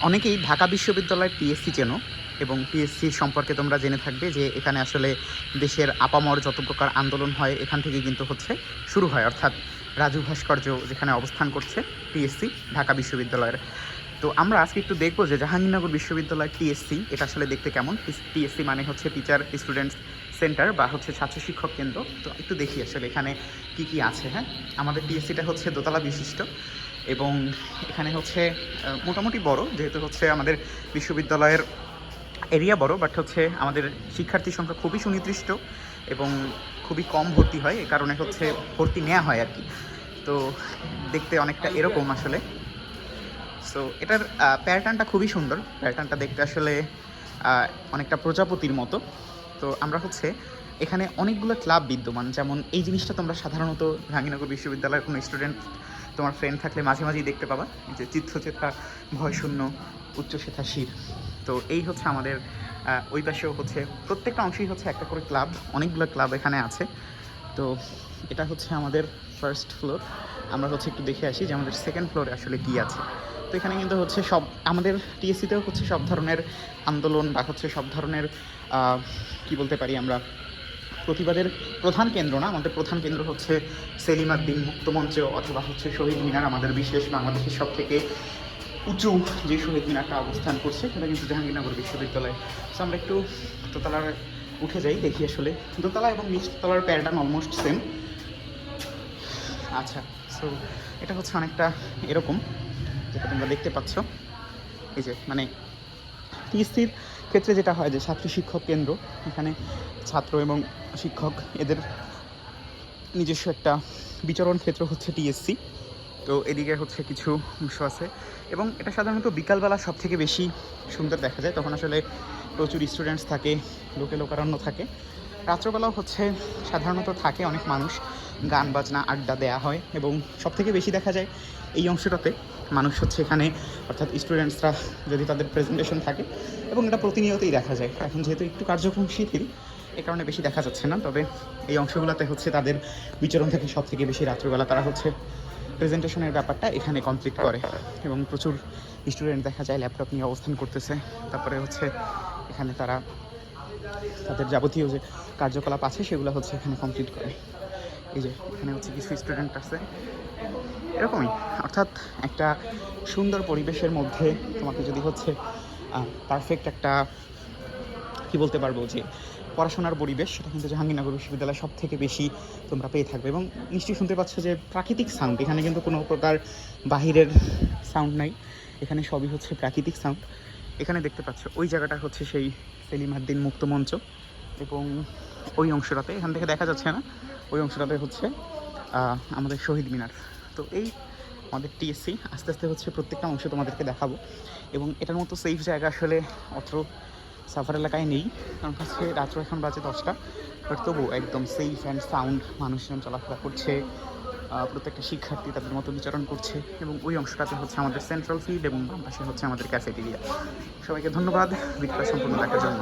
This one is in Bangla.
অনেকেই ঢাকা বিশ্ববিদ্যালয়ের পিএসসি চেনো এবং পিএসসি সম্পর্কে তোমরা জেনে থাকবে যে এখানে আসলে দেশের আপামর যত প্রকার আন্দোলন হয়, এখান থেকে কিন্তু হচ্ছে শুরু হয়। অর্থাৎ রাজু ভাস্কর্য যেখানে অবস্থান করছে পিএসসি ঢাকা বিশ্ববিদ্যালয়ের। তো আমরা আজকে একটু দেখব যে জাহাঙ্গীরনগর বিশ্ববিদ্যালয় টিএসসি এটা আসলে দেখতে কেমন? টিএসসি মানে হচ্ছে টিচার স্টুডেন্টস সেন্টার বা হচ্ছে ছাত্র শিক্ষক কেন্দ্র। তো একটু দেখি আসলে এখানে কি কি আছে হ্যাঁ? আমাদের টিএসসিটা হচ্ছে দোতলা বিশিষ্ট। এবং এখানে হচ্ছে মোটামুটি বড়, যেহেতু হচ্ছে আমাদের বিশ্ববিদ্যালয়ের এরিয়া বড় বাট হচ্ছে আমাদের শিক্ষার্থী সংখ্যা খুবই সুনির্দিষ্ট এবং খুবই কম ভর্তি হয়, এ কারণে হচ্ছে ভর্তি নেওয়া হয় আর কি। তো দেখতে অনেকটা এরকম আসলে। সো এটার প্যাটার্নটা খুবই সুন্দর। প্যাটার্নটা দেখতে আসলে অনেকটা প্রজাপতির মতো। তো আমরা হচ্ছে এখানে অনেকগুলো ক্লাব বিদ্যমান। যেমন এই জিনিসটা তোমরা সাধারণত জাহাঙ্গীরনগর বিশ্ববিদ্যালয়ের কোনো স্টুডেন্ট তোমার ফ্রেন্ড থাকলে মাঝে মাঝেই দেখতে পাবা। যে চিত্রচেতা ভয়শূন্য উচ্চশেখা শির তো এই হচ্ছে আমাদের ওই পাশেও হচ্ছে প্রত্যেকটা অংশেই হচ্ছে একটা করে ক্লাব, অনেকগুলো ক্লাব এখানে আছে। তো এটা হচ্ছে আমাদের ফার্স্ট ফ্লোর আমরা হচ্ছে একটু দেখে আসি যে আমাদের সেকেন্ড ফ্লোরে আসলে কী আছে। তো এখানে কিন্তু হচ্ছে সব, আমাদের টিএসসিতেও হচ্ছে সব ধরনের আন্দোলন বা হচ্ছে সব ধরনের কি বলতে পারি আমরা প্রতিবাদের প্রধান কেন্দ্র না, আমাদের প্রধান কেন্দ্র হচ্ছে সেলিমাদ্দিন মুক্তমঞ্চ অথবা হচ্ছে শহীদ মিনার, আমাদের বিশেষ বাংলাদেশের সব থেকে উঁচু যে শহীদ মিনারটা অবস্থান করছে, সেটা কিন্তু জাহাঙ্গীরনগর বিশ্ববিদ্যালয়। সো আমরা একটু দোতলার উঠে যাই, দেখি আসলে দোতলা এবং নিচতলার প্যাটার্ন অলমোস্ট সেম আচ্ছা সো এটা হচ্ছে অনেকটা এরকম, যেটা তোমরা দেখতে পাচ্ছ। এই যে মানে টিএসসির ক্ষেত্রে যেটা হয় যে ছাত্রী শিক্ষক কেন্দ্র, এখানে ছাত্র এবং শিক্ষক এদের নিজস্ব একটা বিচরণ ক্ষেত্র হচ্ছে টিএসসি। তো এদিকে হচ্ছে কিছু অংশ আছে এবং এটা সাধারণত বিকালবেলা সব থেকে বেশি সুন্দর দেখা যায়। তখন আসলে প্রচুর স্টুডেন্টস থাকে, লোকে লোকারণ্য থাকে। রাত্রবেলাও হচ্ছে সাধারণত থাকে অনেক মানুষ, গান, বাজনা, আড্ডা দেয়া হয় এবং সব থেকে বেশি দেখা যায় এই অংশটাতে। মানুষ হচ্ছে এখানে, অর্থাৎ স্টুডেন্টসরা যদি তাদের প্রেজেন্টেশন থাকে, এবং এটা প্রতিনিয়তই দেখা যায়। এখন যেহেতু একটু কার্যক্রম শিথিল, এ কারণে বেশি দেখা যাচ্ছে না, তবে এই অংশগুলোতে হচ্ছে তাদের বিচরণ থেকে সব থেকে বেশি রাত্রবেলা তারা হচ্ছে প্রেজেন্টেশনের ব্যাপারটা এখানে কমপ্লিট করে। এবং প্রচুর স্টুডেন্ট দেখা যায় ল্যাপটপ নিয়ে অবস্থান করতেছে। তারপরে হচ্ছে এখানে তারা তাদের যাবতীয় যে কার্যকলাপ আছে, সেগুলো হচ্ছে এখানে কমপ্লিট করে। এই যে, এখানে হচ্ছে কিছু স্টুডেন্ট আছে। এরকমই, অর্থাৎ একটা সুন্দর পরিবেশের মধ্যে তোমাকে যদি হচ্ছে পারফেক্ট একটা, কি বলতে পারব যে, পড়াশোনার পরিবেশ, সেটা কিন্তু জাহাঙ্গীরনগর বিশ্ববিদ্যালয় সব থেকে বেশি তোমরা পেয়ে থাকবে। এবং নিশ্চয়ই শুনতে পাচ্ছ যে, প্রাকৃতিক সাউন্ড এখানে কিন্তু কোনো প্রকার বাহিরের সাউন্ড নাই। এখানে সবই হচ্ছে প্রাকৃতিক সাউন্ড এখানে দেখতে পাচ্ছ, ওই জায়গাটা হচ্ছে সেই সেলিমাদ্দিন মুক্ত মঞ্চ। এবং ওই অংশটাতে, এখান থেকে দেখা যাচ্ছে না। ওই অংশটাতে হচ্ছে আমাদের শহীদ মিনার। তো এই আমাদের টিএসসি, আস্তে আস্তে হচ্ছে প্রত্যেকটা অংশ তোমাদেরকে দেখাবো। এবং এটার মতো সেফ জায়গা আসলে অত্র সাফার এলাকায় নেই। কারণ হচ্ছে রাত্র এখন বাজে দশটা বাট তবু একদম সেফ অ্যান্ড সাউন্ড মানুষজন চলাফেরা করছে প্রত্যেকটা শিক্ষার্থী তাদের মতো বিচরণ করছে। এবং ওই অংশটাতে হচ্ছে আমাদের সেন্ট্রাল ফিল্ড এবং বাম পাশে হচ্ছে আমাদের ক্যাফেটেরিয়া সবাইকে ধন্যবাদ, ভিডিওটা সম্পূর্ণ দেখার জন্য।